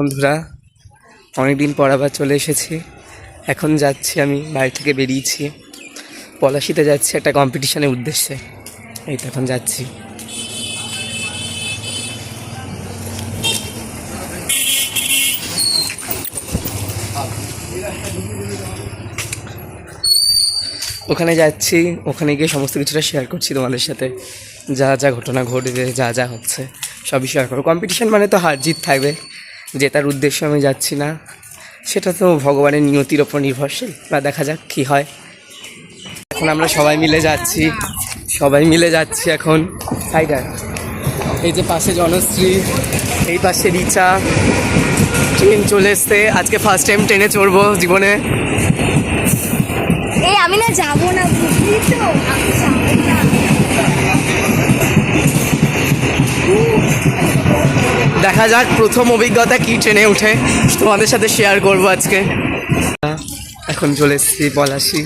বন্ধুরা, অনেকদিন পর আবার চলে এসেছি। এখন যাচ্ছি আমি বাড়ি থেকে বেরিয়েছি। পলাশিতে যাচ্ছি একটা কম্পিটিশনের উদ্দেশ্যে। এই তো এখন যাচ্ছি। ওখানে যাচ্ছি, ওখানে গিয়ে সমস্ত কিছুটা শেয়ার করছি তোমাদের সাথে। যা যা ঘটনা ঘটবে, যা যা হচ্ছে, সবই শেয়ার করো কম্পিটিশন মানে তো হার জিত থাকবে। জেতার উদ্দেশ্যে আমি যাচ্ছি না, সেটা তো ভগবানের নিয়তির ওপর নির্ভরশীল। বা দেখা যাক কী হয়। এখন আমরা সবাই মিলে যাচ্ছি। সবাই মিলে যাচ্ছি এখন। হাইডার এই যে পাশে জনশ্রী, এই পাশে রিচা। ট্রেন চলে এসছে। আজকে ফার্স্ট টাইম ট্রেনে চড়বো জীবনে। এই আমি না যাব না, বুঝলি তো? দেখা যাক প্রথম অভিজ্ঞতা কি ট্রেনে উঠে। তোমাদের সাথে শেয়ার করব আজকে। এখন চলে এসেছি পলাশি।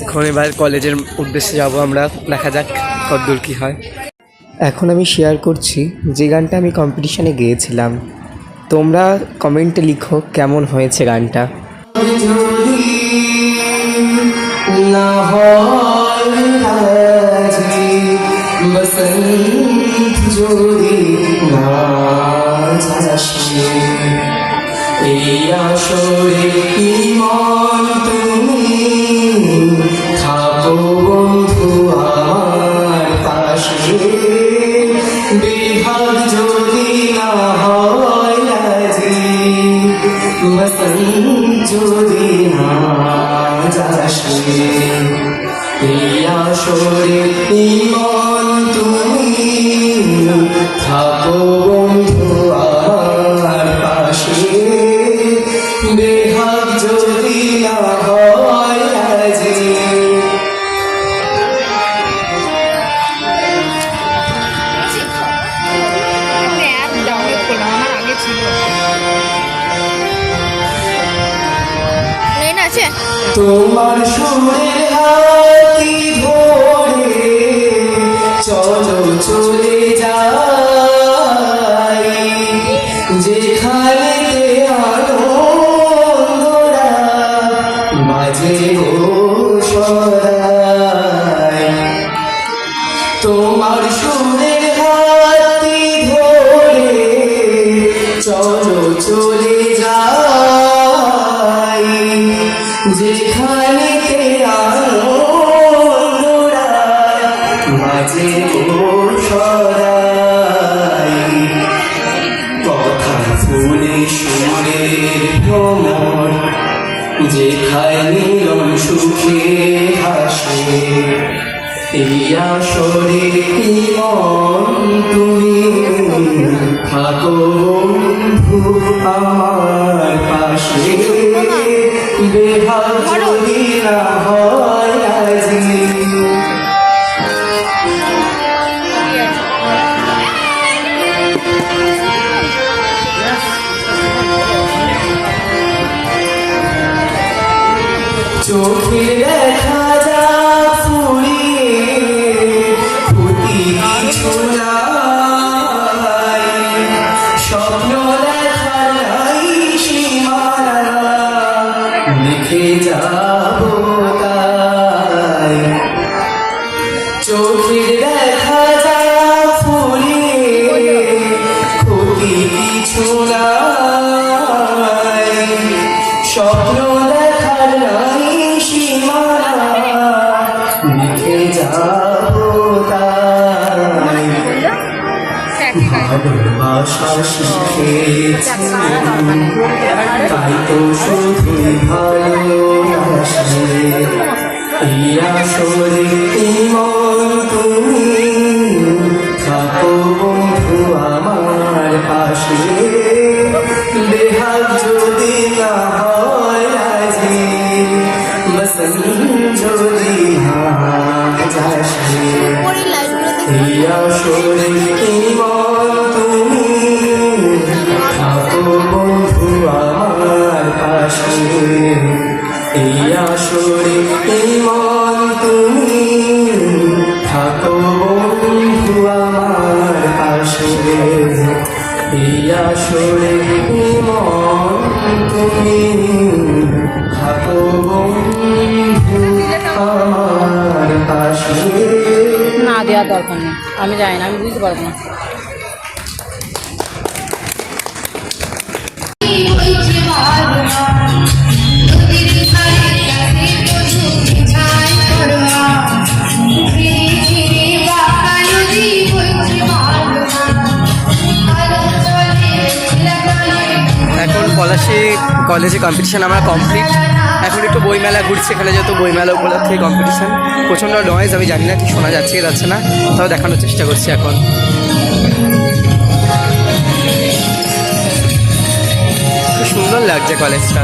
এখন এবার কলেজের উদ্দেশ্যে যাব আমরা। দেখা যাক কতদূর কী হয়। এখন আমি শেয়ার করছি যে গানটা আমি কম্পিটিশনে গেয়েছিলাম। তোমরা কমেন্টে লিখো কেমন হয়েছে গানটা। না বসন্ত যদি না যাসে এই আসরে কি মন তুমি থাকো বন্ধু আমার পাশে বিভাগ যদি না হয় রাজি বসন্ত যদি না যাসে এই আসরে কি মন তুমি থাকো বন্ধু আমার পাশে। আছে? তোমার সুরে হাতি ধরে চলো চলে যাই। যেখানে মাঝে তোমার সুরে হাতি ধরে চলো চলে যাই। যেখানে যেখানে মিলন সুখে হাসে এই আসরে তুমি থাকো বন্ধু আমার পাশে। বেহাল যদি না হয় আজি চোখে দেখা ভালোবাসা শিখেছি তাই তো শুধুই ভালোবাসে এই আসরে মন তুমি থাকো বন্ধু যদি না হয় আসরে দরকার নেই। আমি জানি না আমি বুঝতে পারব না। পলাশি কলেজে কম্পিটিশান আমার কমপ্লিট এখন একটু বইমেলা ঘুরছে, এখানে যত বইমেলা উপলক্ষে কম্পিটিশান প্রচণ্ড নয়েজ আমি জানি না কি শোনা যাচ্ছে, কি যাচ্ছে না। তাও দেখানোর চেষ্টা করছি এখন। খুব সুন্দর লাগছে কলেজটা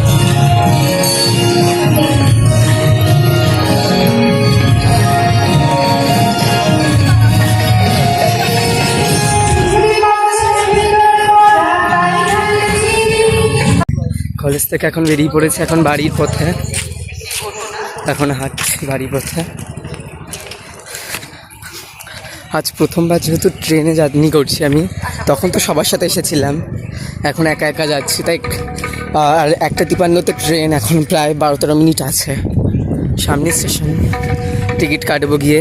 কলেজ থেকে এখন বেরিয়ে পড়েছে, এখন বাড়ির পথে। এখন হাঁটছি বাড়ির পথে। আজ প্রথমবার যেহেতু ট্রেনে জার্নি করছি আমি, তখন তো সবার সাথে এসেছিলাম। এখন একা একা যাচ্ছি, তাই আর একটা তিপান্নতে ট্রেন এখন প্রায় বারো তেরো মিনিট আছে। সামনে স্টেশন, টিকিট কাটবো গিয়ে।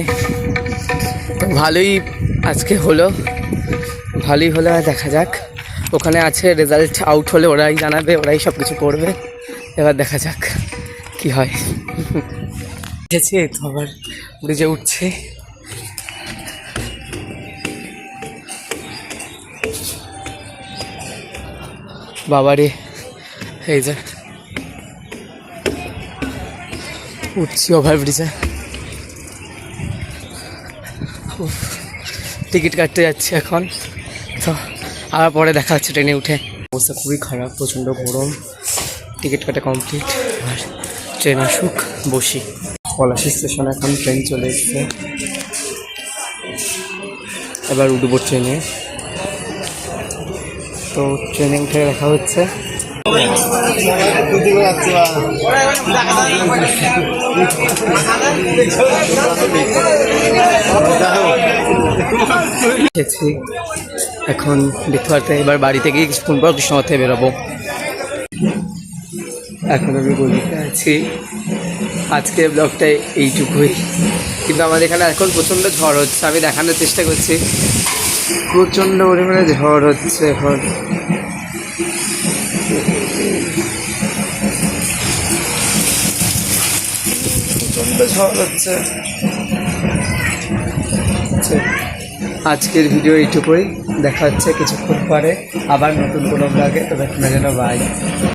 তো ভালোই আজকে হলো, ভালোই হলো দেখা যাক। ওখানে আছে রেজাল্ট আউট হলে ওরাই জানাবে, ওরাই সব কিছু করবে। এবার দেখা যাক কি হয়। এসেছি এই তো আবার ব্রিজে উঠছে। বাবারে, এই যে উঠছি ওভার ব্রিজে টিকিট কাটতে যাচ্ছি এখন। তো আবার পরে দেখা হচ্ছে ট্রেনে উঠে। অবস্থা খুবই খারাপ, প্রচণ্ড গরম। টিকিট কাটা কমপ্লিট আর ট্রেন আসুক, বসি। পলাশি স্টেশন এখন ট্রেন চলে এসছে। এবার উঠবো ট্রেনে। তো ট্রেনে উঠে দেখা হচ্ছে। এসেছি এখন বিথুয়াতে এবার বাড়িতে গিয়ে কিছুক্ষণ পর কৃষ্ণপথে বেরোবো। এখন আমি গলিতে আছি। আজকে ব্লগটা এইটুকুই। কিন্তু আমাদের এখানে এখন প্রচণ্ড ঝড় হচ্ছে, আমি দেখানোর চেষ্টা করছি। প্রচণ্ড পরিমাণে ঝড় হচ্ছে এখন। প্রচণ্ড ঝড় হচ্ছে। আজকের ভিডিও এইটুকুই। দেখা হচ্ছে কিছুক্ষণ পরে আবার নতুন কোনো ব্লগে তবে যেন বাই